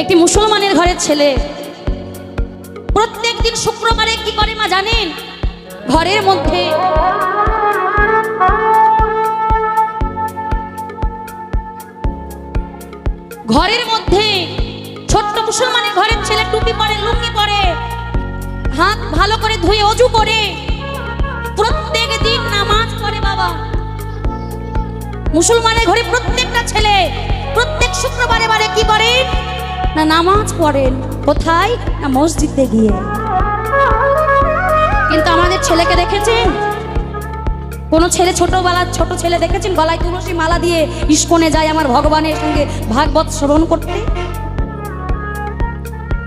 একটি মুসলমানের ঘরের ছেলে। প্রত্যেক দিন শুক্রবারে কি করে মা জানেন? ঘরের মধ্যে ঘরের মধ্যে ছোট্ট মুসলমানের ঘরের ছেলে টুপি পরে, লুঙ্গি পরে হাত ভালো করে ধুয়ে অজু করে। প্রত্যেক দিন নামাজ পড়ে বাবা। মুসলমানের ঘরে প্রত্যেকটা ছেলে, প্রত্যেক শুক্রবারে বারে কি করে? না নামাজ পড়েন কোথায়? না মসজিদে গিয়ে। কিন্তু আমাদের ছেলেকে দেখেছেন? কোন ছেলে ছোটবেলার ছোট ছেলে দেখেছেন? গলায় তুলসী মালা দিয়ে ইস্কনে যায় আমার ভগবানের সঙ্গে ভাগবত শ্রবণ করতে?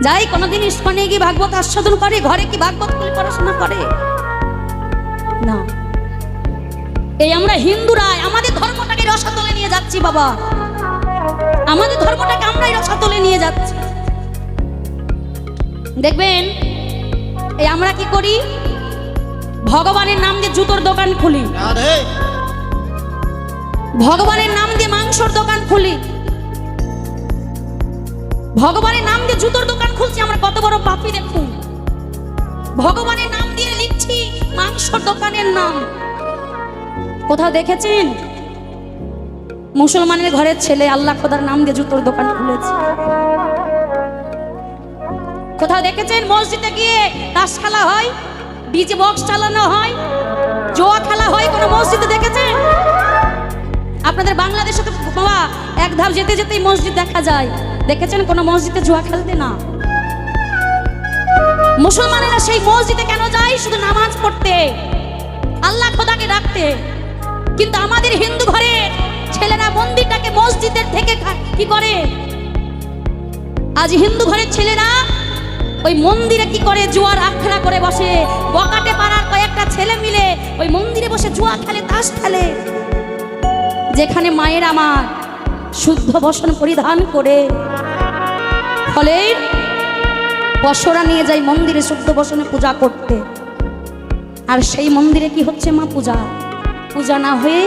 যাই কোনোদিন ইস্কনে গিয়ে ভাগবত আস্বাদন করে ঘরে কি ভাগবত খুলে পড়াশোনা করে? না। এই আমরা হিন্দুরা আমাদের ধর্মটাকে রসা তুলে নিয়ে যাচ্ছি বাবা। আমাদের ধর্মটাকে আমরাই রসা তুলে নিয়ে যাচ্ছি। দেখবেন এই আমরা কি করি? ভগবানের নাম দিয়ে জুতোর দোকান খুলি। ভগবানের নাম দিয়ে মাংসর দোকান খুলি। ভগবানের নাম দিয়ে জুতোর দোকান কত বড় পাপি দেখুন ভগবানের নাম দিয়ে লিখছি মাংসর দোকানের নাম। কোথাও দেখেছেন? মুসলমানের ঘরের ছেলে আল্লাহ খোদার নাম দিয়ে জুতোর দোকান খুলেছে। কোথাও দেখেছেন? মসজিদে গিয়ে তাস খেলা হয়, ডিজে বক্স চালানো হয়, জোয়া খেলা হয়, কোনো মসজিদে দেখেছেন? আপনাদের বাংলাদেশে তো এক ধাপ যেতে যেতেই মসজিদ দেখা যায়। দেখেছেন কোনো মসজিদে জুয়া খেলতে না? মুসলমানেরা সেই মসজিদে কেন যায়? শুধু নামাজ পড়তে। আল্লাহ খোদাকে রাখতে কিন্তু আমাদের হিন্দু ঘরে ছেলেরা মন্দিরটাকে মসজিদের থেকে কি করে? আজ হিন্দু ঘরের ছেলেরা ওই মন্দিরে কি করে জুয়ার আখড়া করে বসে? বকাটে পাড়ার কয়েকটা ছেলে মিলে ওই মন্দিরে বসে জুয়া খেলে, তাস খেলে। যেখানে মায়ের আমার শুদ্ধ বসন পরিধান করে। ফলে বসরা নিয়ে যায় মন্দিরে শুদ্ধ বসনে পূজা করতে। আর সেই মন্দিরে কি হচ্ছে মা পূজা? পূজা না হয়ে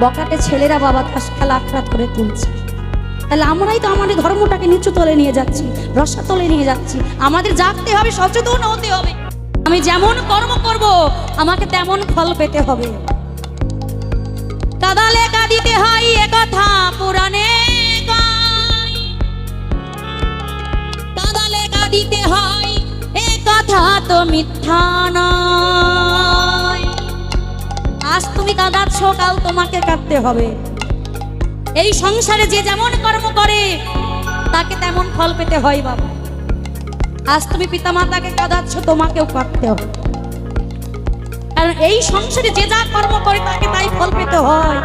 বকাটে ছেলেরা বাবা তাস খেলা আখড়া করে তুলছে। তাহলে আমরাই তো আমাদের ধর্মটাকে নিচু তলে নিয়ে যাচ্ছি, রসা তলে নিয়ে যাচ্ছি। আমাদের জাগতে হবে, সচেতন হতে হবে। আমি যেমন কর্ম করব, আমাকে তেমন ফল পেতে হবে। কাঁদিতে হয়, এ কথা তো মিথ্যা আজ তুমি কাঁদাচ্ছ, কাল তোমাকে কাঁদতে হবে। এই সংসারে যে যেমন কর্ম করে, তাকে তেমন ফল পেতে হয় বাবা। আজ তুমি পিতামাতাকে কাঁদাচ্ছ, তোমাকেও কাঁদতে হবে। কারণ এই সংসারে যে যা কর্ম করে, তাকে তাই ফল পেতে হয়।